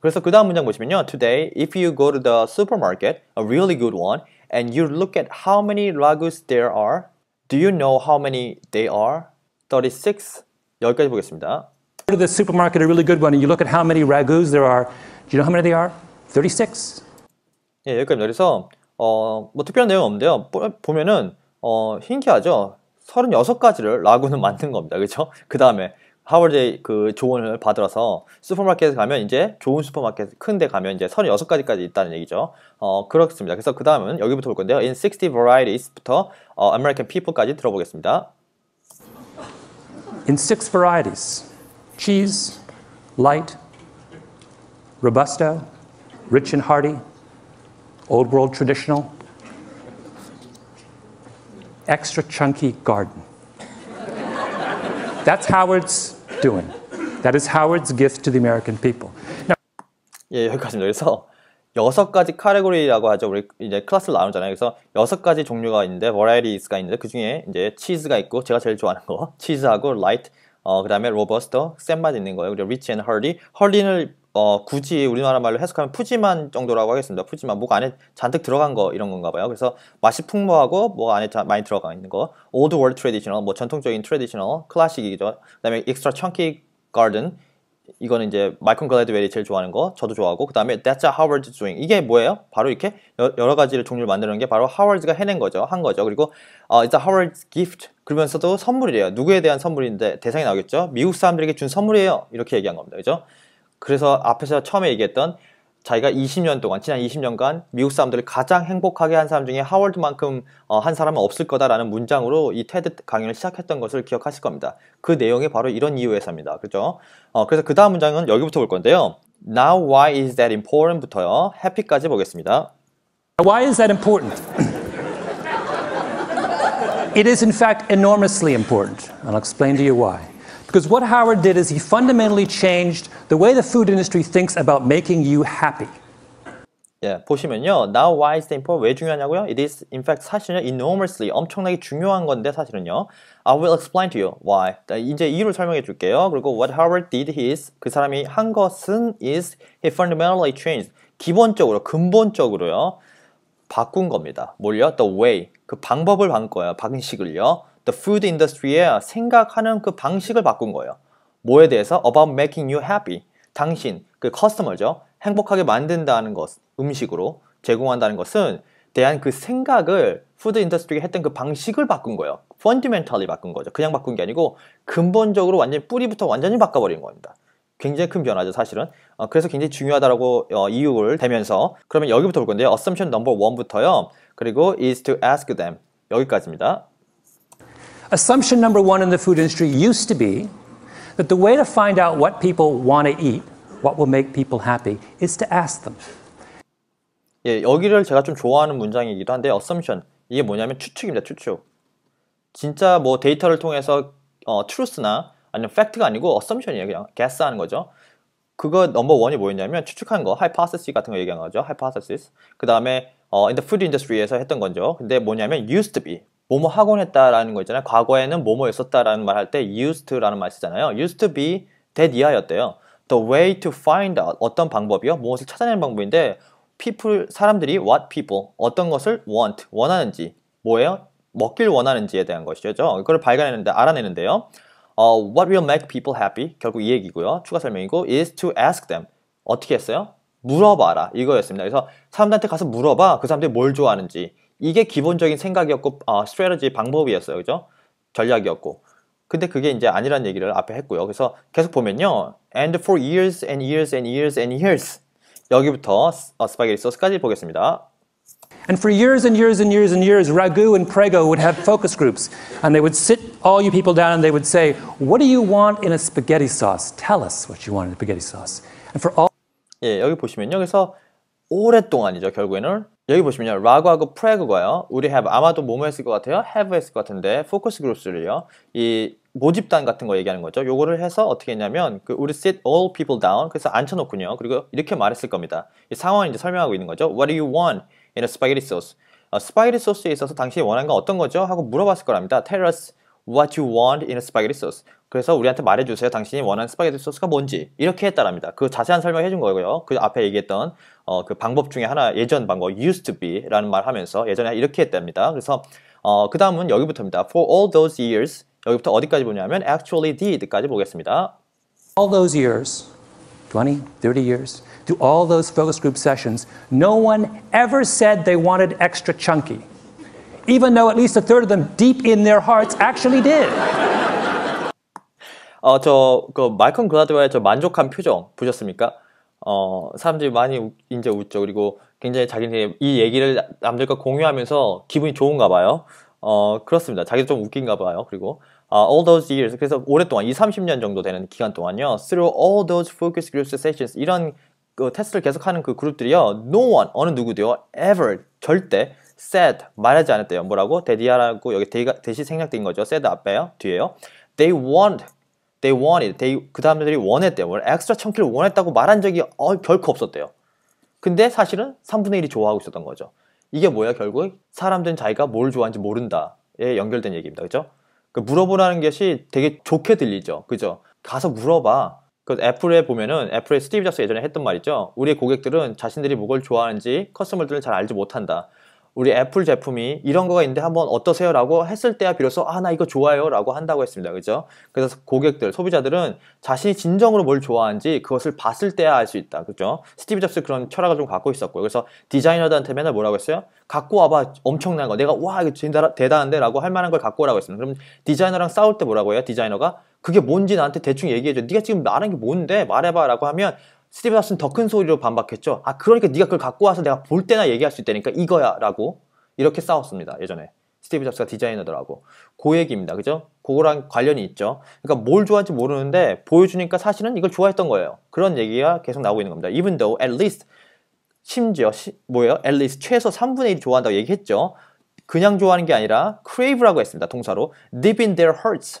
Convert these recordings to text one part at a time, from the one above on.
그래서 그 다음 문장 보시면요. Today, if you go to the supermarket, a really good one, and you look at how many ragus there are, do you know how many they are? 36. 여기까지 보겠습니다. Go to the supermarket, a really good one, and you look at how many ragus there are. Do you know how many they are? 36. 예, 여기까지입니다. 그래서 어, 뭐 특별한 내용 없는데요. 보- 보면은 어, 신기하죠. 36가지를 라구는 만든 겁니다. 그렇죠? 그 다음에 하버드의 그 조언을 받으러서 슈퍼마켓에 가면 이제 좋은 슈퍼마켓 큰 데 가면 이제 36가지까지 있다는 얘기죠. 어, 그렇습니다. 그래서 그 다음은 여기부터 볼 건데요. In 60 varieties부터 어, American people까지 들어보겠습니다. In six varieties cheese, light, robusto, rich and hearty, old world traditional, extra chunky garden. That's Howard's doing. That is Howard's gift to the American people. Now, 예, 여기까지입니다. 그래서 여섯 가지 카테고리라고 하죠. 우리 이제 클래스를 나누잖아요. 그래서 여섯 가지 종류가 있는데 varities가 있는데 그 중에 이제 치즈가 있고 제가 제일 좋아하는 거 치즈하고 light, 어 그다음에 로버스터, 센맛 있는 거예요. 그리고 rich and hearty. hearty는 어 굳이 우리나라 말로 해석하면 푸짐한 정도라고 하겠습니다. 푸짐한 목 안에 잔뜩 들어간 거 이런 건가 봐요. 그래서 맛이 풍부하고 목 안에 자, 많이 들어가 있는 거. old world traditional 뭐 전통적인 traditional 클래식이죠. 그다음에 extra chunky garden 이거는 이제 말콤 글래드웰이 제일 좋아하는 거 저도 좋아하고 그 다음에 That's a Howard's doing 이게 뭐예요? 바로 이렇게 여, 여러 가지를 종류를 만드는 게 바로 하워드가 해낸 거죠 한 거죠 그리고 어, It's a Howard's gift 그러면서도 선물이래요 누구에 대한 선물인데 대상이 나오겠죠 미국 사람들에게 준 선물이에요 이렇게 얘기한 겁니다 그죠? 그래서 앞에서 처음에 얘기했던 자기가 20년 동안 지난 20년간 미국 사람들을 가장 행복하게 한 사람 중에 하워드만큼 어, 한 사람은 없을 거다라는 문장으로 이 테드 강연을 시작했던 것을 기억하실 겁니다. 그 내용이 바로 이런 이유에서입니다. 그죠? 어, 그래서 그 다음 문장은 여기부터 볼 건데요. Now why is that important부터요. happy까지 보겠습니다. why is that important? it is, in fact, enormously important. I'll explain to you why. Because what Howard did is he fundamentally changed the way the food industry thinks about making you happy. 예, 보시면요. Now why is that important? 왜 중요하냐고요? It is in fact 사실은 enormously 엄청나게 중요한 건데 사실은요. I will explain to you why. 자, 이제 이유를 설명해 줄게요. 그리고 what Howard did is 그 사람이 한 것은 is he fundamentally changed. 기본적으로 근본적으로요. 바꾼 겁니다. 뭘요? The way. 그 방법을 바꾼 거예요. 방식을요. The food industry의 생각하는 그 방식을 바꾼 거예요. 뭐에 대해서? About making you happy. 당신, 그 커스터머죠. 행복하게 만든다는 것, 음식으로 제공한다는 것은 대한 그 생각을 푸드 인더스트리가 했던 그 방식을 바꾼 거예요. 펀디멘탈리 바꾼 거죠. 그냥 바꾼 게 아니고 근본적으로 완전 히 뿌리부터 완전히 바꿔버린 겁니다. 굉장히 큰 변화죠, 사실은. 어, 그래서 굉장히 중요하다라고 어, 이유를 대면서 그러면 여기부터 볼 건데요. Assumption number one부터요. 그리고 is to ask them 여기까지입니다. Assumption number one in the food industry used to be that the way to find out what people want to eat, what will make people happy, is to ask them. 예, 여기를 제가 좀 좋아하는 문장이기도 한데 assumption 이게 뭐냐면 추측입니다. 추측. 진짜 뭐 데이터를 통해서 어, truth나 아니면 fact가 아니고 assumption이에요. 그냥 guess하는 거죠. 그거 넘버 원이 뭐였냐면 추측한 거, hypothesis 같은 거 얘기한 거죠. hypothesis. 그 다음에 어, in the food industry에서 했던 거죠. 근데 뭐냐면 used to be. 뭐뭐 하곤 했다라는 거 있잖아요. 과거에는 뭐뭐였었다라는 말 할 때 used to라는 말 쓰잖아요. used to be that 이하였대요. The way to find out 어떤 방법이요? 무엇을 찾아내는 방법인데 people 사람들이 what people 어떤 것을 want 원하는지 뭐예요? 먹길 원하는지에 대한 것이죠. 그걸 발견했는데 알아내는데요. 어, what will make people happy? 결국 이 얘기고요. 추가 설명이고 is to ask them. 어떻게 했어요? 물어봐라 이거였습니다. 그래서 사람들한테 가서 물어봐 그 사람들이 뭘 좋아하는지 이게 기본적인 생각이었고 어, 스트레지 방법이었어요. 그죠? 전략이었고 근데 그게 이제 아니란 얘기를 앞에 했고요. 그래서 계속 보면요. And for years and years and years and years 여기부터 어, 스파게티 소스까지 보겠습니다. And for years and years and years and years, Ragu and Prego would have focus groups. And they would sit all you people down and they would say, What do you want in a spaghetti sauce? Tell us what you want in a spaghetti sauce. And for all 예, 여기 보시면요. 그래서 오랫동안이죠. 결국에는 여기 보시면요. 라고하고 프레그가요. 우리 have 아마도 뭐뭐 했을 것 같아요? have 했을 것 같은데 포커스 그룹스를요. 이 모집단 같은 거 얘기하는 거죠. 요거를 해서 어떻게 했냐면 그 우리 sit all people down 그래서 앉혀놓군요. 그리고 이렇게 말했을 겁니다. 이 상황을 이제 설명하고 있는 거죠. What do you want in a spaghetti sauce? 어, 스파게티 소스에 있어서 당신이 원하는 건 어떤 거죠? 하고 물어봤을 거랍니다. Tell us what you want in a spaghetti sauce. 그래서 우리한테 말해주세요. 당신이 원하는 스파게티 소스가 뭔지 이렇게 했다랍니다. 그 자세한 설명 해 준 거고요. 그 앞에 얘기했던 어, 그 방법 중에 하나 예전 방법 used to be라는 말 하면서 예전에 이렇게 했답니다. 그래서 어, 그 다음은 여기부터입니다. For all those years 여기부터 어디까지 보냐면 actually did까지 보겠습니다. All those years, 20, 30 years, to all those focus group sessions, no one ever said they wanted extra chunky, even though at least a third of them deep in their hearts actually did. 어, 저, 그, 말콤 글라드와의 저 만족한 표정 보셨습니까? 어, 사람들이 많이 우, 이제 웃죠. 그리고 굉장히 자기네 이 얘기를 남들과 공유하면서 기분이 좋은가 봐요. 어, 그렇습니다. 자기도 좀 웃긴가 봐요. 그리고, uh, all those years. 그래서 오랫동안, 2, 30년 정도 되는 기간 동안요. through all those focus group sessions. 이런 그 테스트를 계속하는 그 그룹들이요. no one, 어느 누구도요. ever, 절대 said, 말하지 않았대요. 뭐라고? 데디아라고 여기 대가, 대시 생략된 거죠. said 앞에요. 뒤에요. they want, they wanted, they, 그 다음들이 원했대요. 뭘 엑스트라 청키를 원했다고 말한 적이 어, 결코 없었대요. 근데 사실은 3분의 1이 좋아하고 있었던 거죠. 이게 뭐야 결국? 사람들은 자기가 뭘 좋아하는지 모른다에 연결된 얘기입니다. 그죠? 그 물어보라는 것이 되게 좋게 들리죠. 그죠? 가서 물어봐. 그 애플에 보면은 애플의 스티브 잡스 예전에 했던 말이죠. 우리의 고객들은 자신들이 뭘 좋아하는지 커스터머들은 잘 알지 못한다. 우리 애플 제품이 이런 거가 있는데 한번 어떠세요? 라고 했을 때야 비로소 아 나 이거 좋아요. 라고 한다고 했습니다. 그죠? 그래서 고객들 소비자들은 자신이 진정으로 뭘 좋아하는지 그것을 봤을 때야 알 수 있다. 그죠? 스티브 잡스 그런 철학을 좀 갖고 있었고요. 그래서 디자이너들한테 맨날 뭐라고 했어요? 갖고 와봐. 엄청난 거. 내가 와 이거 진짜 대단한데? 라고 할 만한 걸 갖고 오라고 했습니다. 그럼 디자이너랑 싸울 때 뭐라고 해요? 디자이너가? 그게 뭔지 나한테 대충 얘기해줘. 네가 지금 말하는 게 뭔데? 말해봐. 라고 하면 스티브 잡스는 더 큰 소리로 반박했죠. 아 그러니까 네가 그걸 갖고 와서 내가 볼 때나 얘기할 수 있다니까 이거야라고 이렇게 싸웠습니다. 예전에 스티브 잡스가 디자이너더라고. 그 얘기입니다. 그죠? 그거랑 관련이 있죠. 그러니까 뭘 좋아할지 모르는데 보여주니까 사실은 이걸 좋아했던 거예요. 그런 얘기가 계속 나오고 있는 겁니다. Even though at least 심지어 시, 뭐예요? at least 최소 3분의 1이 좋아한다고 얘기했죠. 그냥 좋아하는 게 아니라 crave라고 했습니다. 동사로 deep in their hearts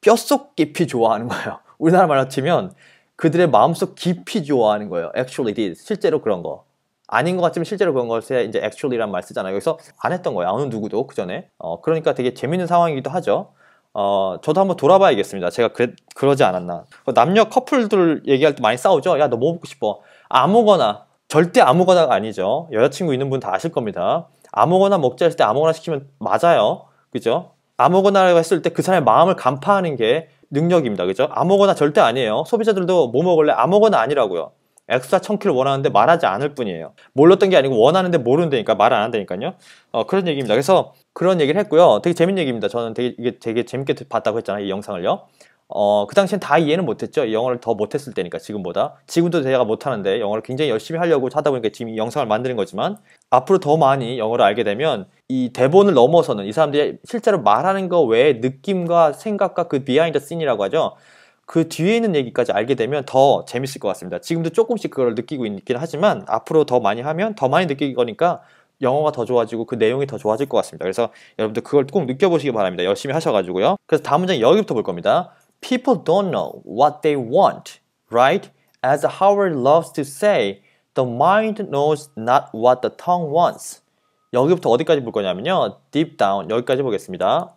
뼛속 깊이 좋아하는 거예요. 우리나라 말로 치면 그들의 마음속 깊이 좋아하는 거예요. actually did. 실제로 그런 거. 아닌 것 같지만 실제로 그런 것에 이제 actually란 말 쓰잖아요. 그래서 안 했던 거예요. 어느 누구도 그 전에. 어, 그러니까 되게 재밌는 상황이기도 하죠. 어, 저도 한번 돌아봐야겠습니다. 제가 그, 그러지 않았나. 남녀 커플들 얘기할 때 많이 싸우죠. 야, 너 뭐 먹고 싶어? 아무거나. 절대 아무거나가 아니죠. 여자친구 있는 분 다 아실 겁니다. 아무거나 먹자 했을 때 아무거나 시키면 맞아요. 그죠? 아무거나라고 했을 때 그 사람의 마음을 간파하는 게 능력입니다. 그죠? 아무거나 절대 아니에요. 소비자들도 뭐 먹을래? 아무거나 아니라고요. 엑스트라 청키를 원하는데 말하지 않을 뿐이에요. 몰랐던 게 아니고 원하는데 모른다니까 말 안 한다니까요. 어, 그런 얘기입니다. 그래서 그런 얘기를 했고요. 되게 재밌는 얘기입니다. 저는 되게 이게 되게 재밌게 봤다고 했잖아요. 이 영상을요. 어, 그 당시엔 다 이해는 못했죠. 영어를 더 못했을 때니까 지금보다. 지금도 제가 못하는데 영어를 굉장히 열심히 하려고 하다 보니까 지금 이 영상을 만드는 거지만 앞으로 더 많이 영어를 알게 되면 이 대본을 넘어서는 이 사람들이 실제로 말하는 거 외에 느낌과 생각과 그 비하인드 씬이라고 하죠. 그 뒤에 있는 얘기까지 알게 되면 더 재밌을 것 같습니다. 지금도 조금씩 그걸 느끼고 있긴 하지만 앞으로 더 많이 하면 더 많이 느끼는 거니까 영어가 더 좋아지고 그 내용이 더 좋아질 것 같습니다. 그래서 여러분들 그걸 꼭 느껴보시기 바랍니다. 열심히 하셔가지고요. 그래서 다음 문장 여기부터 볼 겁니다. People don't know what they want, right? As Howard loves to say, the mind knows not what the tongue wants. 여기부터 어디까지 볼 거냐면요. deep down 여기까지 보겠습니다.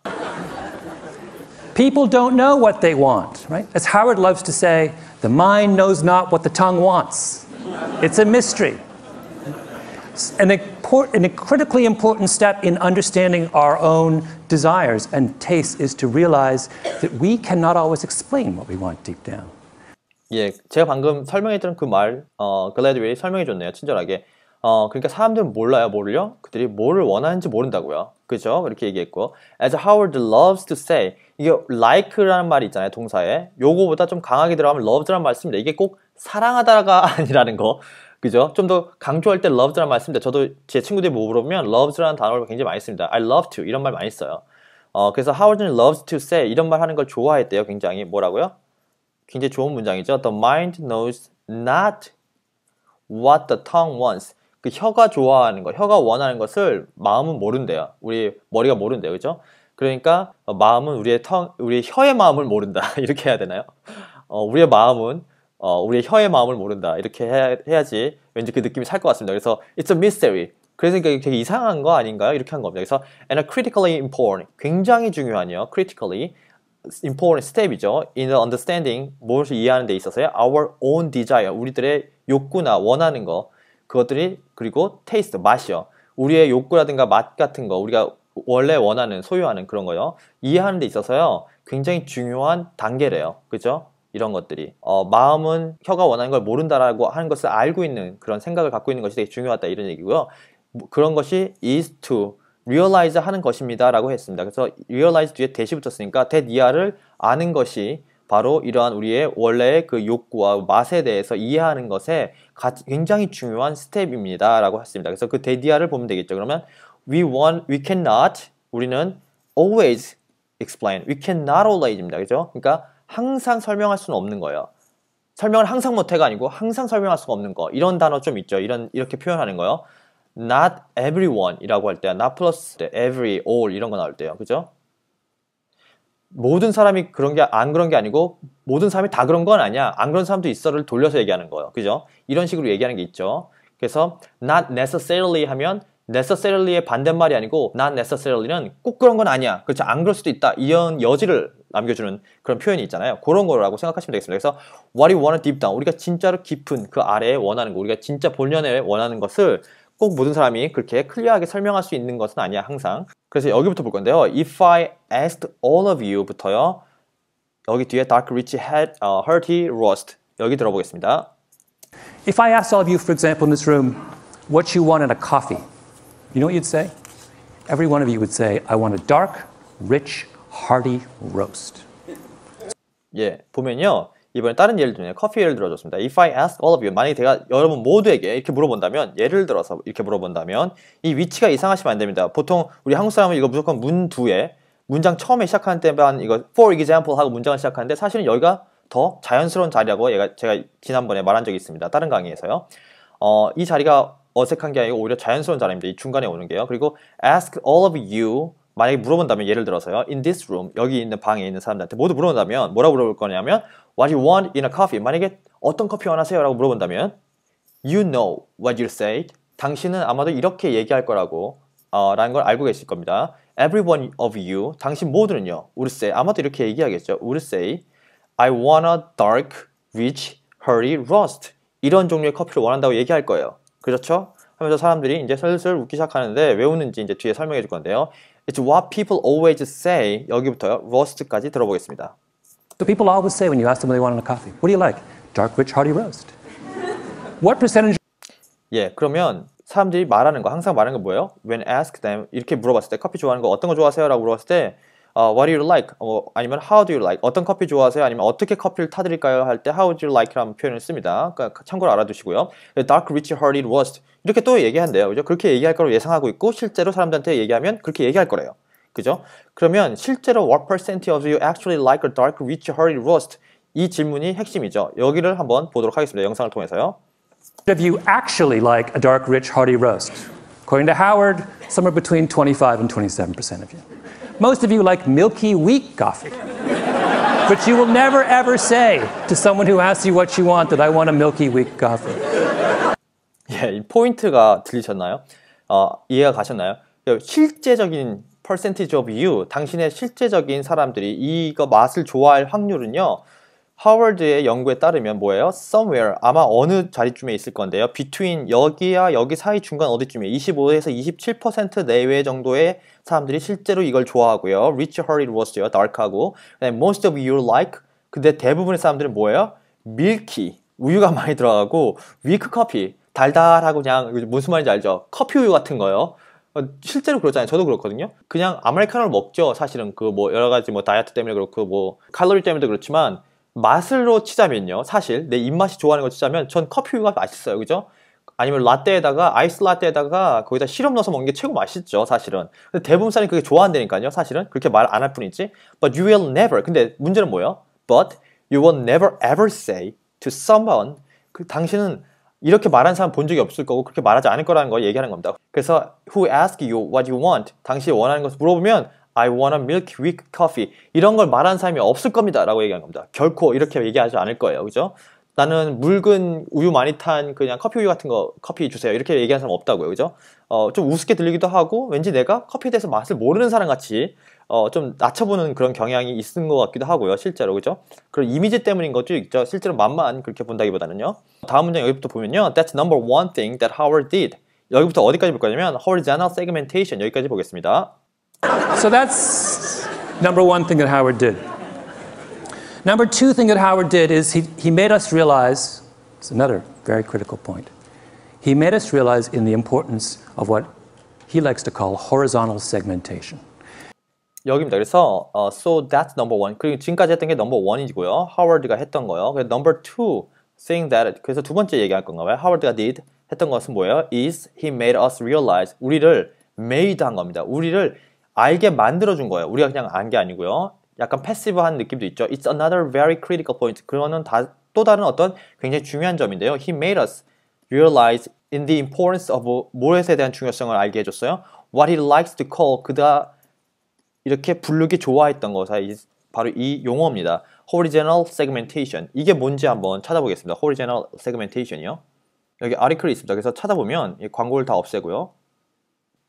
People don't know what they want, right? As Howard loves to say, the mind knows not what the tongue wants. It's a mystery. An, import, an, a critically important step in understanding our own desires and tastes is to realize that we cannot always explain what we want deep down. 예, 제가 방금 설명했던 그 말, 어, 글래드웰이 설명해 줬네요, 친절하게. 어, 그러니까 사람들은 몰라요, 뭐를요? 그들이 뭐를 원하는지 모른다고요. 그죠? 이렇게 얘기했고. As Howard loves to say, 이게 like라는 말이 있잖아요, 동사에. 요거보다 좀 강하게 들어가면 love라는 말 씁니다. 이게 꼭 사랑하다가 아니라는 거. 그죠? 좀 더 강조할 때 love라는 말 씁니다. 저도 제 친구들이 뭐 물어보면 love라는 단어를 굉장히 많이 씁니다. I love to 이런 말 많이 써요. 어, 그래서 Howard는 loves to say 이런 말 하는 걸 좋아했대요. 굉장히 뭐라고요? 굉장히 좋은 문장이죠. The mind knows not what the tongue wants. 그 혀가 좋아하는 것, 혀가 원하는 것을 마음은 모른대요. 우리 머리가 모른대요. 그죠? 그러니까 마음은 우리의 텅, 우리의 혀의 마음을 모른다. 이렇게 해야 되나요? 어, 우리의 마음은 어, 우리의 혀의 마음을 모른다. 이렇게 해야, 해야 지 왠지 그 느낌이 살 것 같습니다. 그래서 it's a mystery. 그래서 이게 되게 이상한 거 아닌가요? 이렇게 한 겁니다. 그래서 and a critically important, 굉장히 중요한요. critically important step이죠. in the understanding, 무엇을 이해하는 데 있어서요. our own desire, 우리들의 욕구나 원하는 거, 그것들이 그리고 taste, 맛이요. 우리의 욕구라든가 맛 같은 거, 우리가 원래 원하는, 소유하는 그런 거요. 이해하는 데 있어서요. 굉장히 중요한 단계래요. 그죠? 이런 것들이 어, 마음은 혀가 원하는 걸 모른다라고 하는 것을 알고 있는 그런 생각을 갖고 있는 것이 되게 중요하다 이런 얘기고요. 뭐 그런 것이 is to realize 하는 것입니다라고 했습니다. 그래서 realize 뒤에 대시 붙였으니까 that 이하를 아는 것이 바로 이러한 우리의 원래의 그 욕구와 맛에 대해서 이해하는 것에 굉장히 중요한 스텝입니다라고 했습니다. 그래서 그 대디아를 보면 되겠죠. 그러면 we want, we cannot, 우리는 always explain, we cannot always입니다. 그죠? 그러니까 항상 설명할 수는 없는 거예요. 설명을 항상 못해가 아니고 항상 설명할 수가 없는 거 이런 단어 좀 있죠. 이런 이렇게 표현하는 거요. Not everyone이라고 할 때, not plus every, all 이런 거 나올 때요. 그죠? 모든 사람이 그런 게 안 그런 게 아니고 모든 사람이 다 그런 건 아니야. 안 그런 사람도 있어를 돌려서 얘기하는 거예요. 그죠? 이런 식으로 얘기하는 게 있죠. 그래서 not necessarily 하면 necessarily의 반대말이 아니고 not necessarily는 꼭 그런 건 아니야. 그렇죠. 안 그럴 수도 있다. 이런 여지를 남겨주는 그런 표현이 있잖아요. 그런 거라고 생각하시면 되겠습니다. 그래서 what you want deep down. 우리가 진짜로 깊은 그 아래에 원하는 거, 우리가 진짜 본연에 원하는 것을 꼭 모든 사람이 그렇게 클리어하게 설명할 수 있는 것은 아니야, 항상. 그래서 여기부터 볼 건데요. If I asked all of you부터요. 여기 뒤에 dark, rich, head, uh, hearty, roast. 여기 들어보겠습니다. If I asked all of you, for example, in this room, what you want in a coffee, you know what you'd say? Every one of you would say, I want a dark, rich, hearty roast. 예, 보면요. 이번에 다른 예를 들면 커피 예를 들어줬습니다. If I ask all of you, 만약에 제가 여러분 모두에게 이렇게 물어본다면 예를 들어서 이렇게 물어본다면 이 위치가 이상하시면 안 됩니다. 보통 우리 한국 사람은 이거 무조건 문 뒤에 문장 처음에 시작하는 때만 이거 for example 하고 문장을 시작하는데 사실은 여기가 더 자연스러운 자리라고 얘가 제가 지난번에 말한 적이 있습니다. 다른 강의에서요. 어, 이 자리가 어색한 게 아니고 오히려 자연스러운 자리입니다. 이 중간에 오는 게요. 그리고 ask all of you 만약에 물어본다면 예를 들어서요. In this room 여기 있는 방에 있는 사람들한테 모두 물어본다면 뭐라고 물어볼 거냐면 What you want in a coffee? 만약에 어떤 커피 원하세요? 라고 물어본다면 You know what you say. 당신은 아마도 이렇게 얘기할 거라고 어, 라는 걸 알고 계실 겁니다. Every one of you, 당신 모두는요. say, 아마도 이렇게 얘기하겠죠. say, I want a dark, rich, hurry roast. 이런 종류의 커피를 원한다고 얘기할 거예요. 그렇죠? 하면서 사람들이 이제 슬슬 웃기 시작하는데 왜 웃는지 이제 뒤에 설명해 줄 건데요. It's what people always say. 여기부터요. roast까지 들어보겠습니다. So people always say when you ask them what they want in a coffee, what do you like? Dark, rich, hearty roast. What percentage? 예, 그러면 사람들이 말하는 거 항상 말하는 거 뭐예요? When asked them 이렇게 물어봤을 때 커피 좋아하는 거 어떤 거 좋아하세요?라고 물어봤을 때 uh, What do you like? 어, 아니면 How do you like? 어떤 커피 좋아하세요? 아니면 어떻게 커피를 타드릴까요? 할 때 How do you like?라는 표현을 씁니다. 그러니까 참고로 알아두시고요. Dark, rich, hearty roast 이렇게 또 얘기한대요. 그죠? 그렇게 얘기할 거로 예상하고 있고 실제로 사람들한테 얘기하면 그렇게 얘기할 거래요. 그죠? 그러면 실제로 what percent of you actually like a dark, rich, hearty roast? 이 질문이 핵심이죠. 여기를 한번 보도록 하겠습니다. 영상을 통해서요. of you actually like a dark, rich, hearty roast? According to Howard, somewhere between 25 and 27% of you. Most of you like milky, weak coffee. but you will never ever say to someone who asks you what you want that I want a milky, weak coffee. 예, 이 포인트가 들리셨나요? 어, 이해가 가셨나요? 실제적인 percentage of you, 당신의 실제적인 사람들이 이거 맛을 좋아할 확률은요. 하워드의 연구에 따르면 뭐예요? somewhere 아마 어느 자리쯤에 있을 건데요. between 여기와 여기 사이 중간 어디쯤에 25에서 27% 내외 정도의 사람들이 실제로 이걸 좋아하고요. rich, hurry, roast요. dark하고 most of you like 근데 대부분의 사람들은 뭐예요? milky 우유가 많이 들어가고 weak coffee 달달하고 그냥 무슨 말인지 알죠? 커피 우유 같은 거요. 어, 실제로 그렇잖아요. 저도 그렇거든요. 그냥 아메리카노를 먹죠. 사실은 그 뭐 여러 가지 뭐 다이어트 때문에 그렇고 뭐 칼로리 때문에도 그렇지만 맛으로 치자면요. 사실 내 입맛이 좋아하는 거 치자면 전 커피우유가 맛있어요. 그죠? 아니면 라떼에다가 아이스 라떼에다가 거기다 시럽 넣어서 먹는 게 최고 맛있죠. 사실은. 근데 대부분 사람이 그게 좋아한다니까요. 사실은 그렇게 말 안 할 뿐이지. But you will never. 근데 문제는 뭐예요? But you will never ever say to someone 그 당신은 이렇게 말하는 사람 본 적이 없을 거고 그렇게 말하지 않을 거라는 걸 얘기하는 겁니다. 그래서 who ask you what you want 당신이 원하는 것을 물어보면 I want a milk weak coffee 이런 걸 말하는 사람이 없을 겁니다 라고 얘기하는 겁니다. 결코 이렇게 얘기하지 않을 거예요. 그죠? 나는 묽은 우유 많이 탄 그냥 커피 우유 같은 거 커피 주세요. 이렇게 얘기하는 사람 없다고요. 그죠? 어, 좀 우습게 들리기도 하고 왠지 내가 커피에 대해서 맛을 모르는 사람 같이 어, 좀 낮춰보는 그런 경향이 있는 것 같기도 하고요. 실제로. 그죠? 그런 이미지 때문인 것도 있죠. 실제로 맛만 그렇게 본다기보다는요. 다음 문장 여기부터 보면요. That's number one thing that Howard did. 여기부터 어디까지 볼 거냐면 horizontal segmentation 여기까지 보겠습니다. So that's number one thing that Howard did. Number two thing that Howard did is he, he made us realize, it's another very critical point, he made us realize in the importance of what he likes to call horizontal segmentation. 여기입니다. 그래서 어, so that's number one. 그리고 지금까지 했던 게 number one이고요. 하워드가 했던 거요. 그래서 number two saying that 그래서 두 번째 얘기할 건가 봐요. 하워드가 did 했던 것은 뭐예요? is he made us realize 우리를 made 한 겁니다. 우리를 알게 만들어 준 거예요. 우리가 그냥 안 게 아니고요. 약간 패시브한 느낌도 있죠. It's another very critical point. 그거는 다, 또 다른 어떤 굉장히 중요한 점인데요. He made us realize in the importance of 무엇에 대한 중요성을 알게 해줬어요. What he likes to call 그가 이렇게 부르기 좋아했던 것이 바로 이 용어입니다. Horizontal segmentation. 이게 뭔지 한번 찾아보겠습니다. Horizontal segmentation이요. 여기 아리클이 있습니다. 그래서 찾아보면 이 광고를 다 없애고요.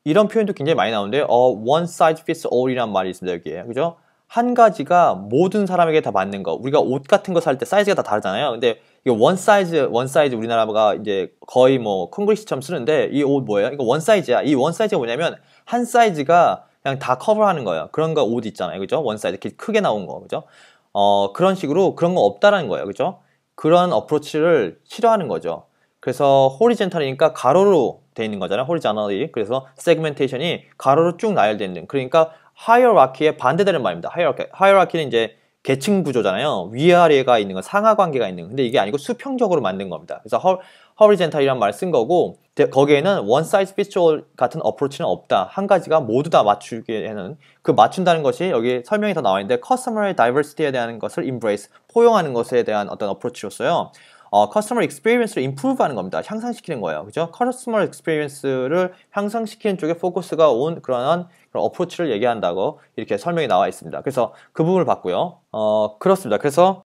이런 표현도 굉장히 많이 나오는데 어, one size fits all이란 말이 있습니다. 여기에. 그죠? 한 가지가 모든 사람에게 다 맞는 거. 우리가 옷 같은 거 살 때 사이즈가 다 다르잖아요. 근데 이거 원 사이즈, 원 사이즈 우리나라가 이제 거의 뭐 콩글리시처럼 쓰는데 이 옷 뭐예요? 이거 원 사이즈야. 이 원 사이즈가 뭐냐면 한 사이즈가 그냥 다 커버하는 거예요. 그런 거 옷 있잖아요. 그죠? 원 사이즈 이렇게 크게 나온 거. 그죠? 어, 그런 식으로 그런 거 없다라는 거예요. 그죠? 그런 어프로치를 싫어하는 거죠. 그래서 호리젠탈이니까 가로로 돼 있는 거잖아요. 호리자널이. 그래서 세그멘테이션이 가로로 쭉 나열되어 있는. 그러니까 하이어라키에 반대되는 말입니다. 하이어라키. 하이어라키는 이제 계층 구조잖아요. 위아래가 있는 건 상하 관계가 있는. 근데 이게 아니고 수평적으로 만든 겁니다. 그래서 허, 허리젠탈이란 말을 쓴 거고 거기에는 size fits all 같은 어프로치는 없다. 한 가지가 모두 다 맞추게 하는 그 맞춘다는 것이 여기 설명이 더 나와 있는데 customer diversity에 대한 것을 embrace 포용하는 것에 대한 어떤 어프로치였어요. 어, 커스터머 익스피리언스를 임프루브 하는 겁니다. 향상시키는 거예요. 그죠? 커스터머 익스피리언스를 향상시키는 쪽에 포커스가 온 그런 그런 어프로치를 얘기한다고 이렇게 설명이 나와 있습니다. 그래서 그 부분을 봤고요. 어, 그렇습니다. 그래서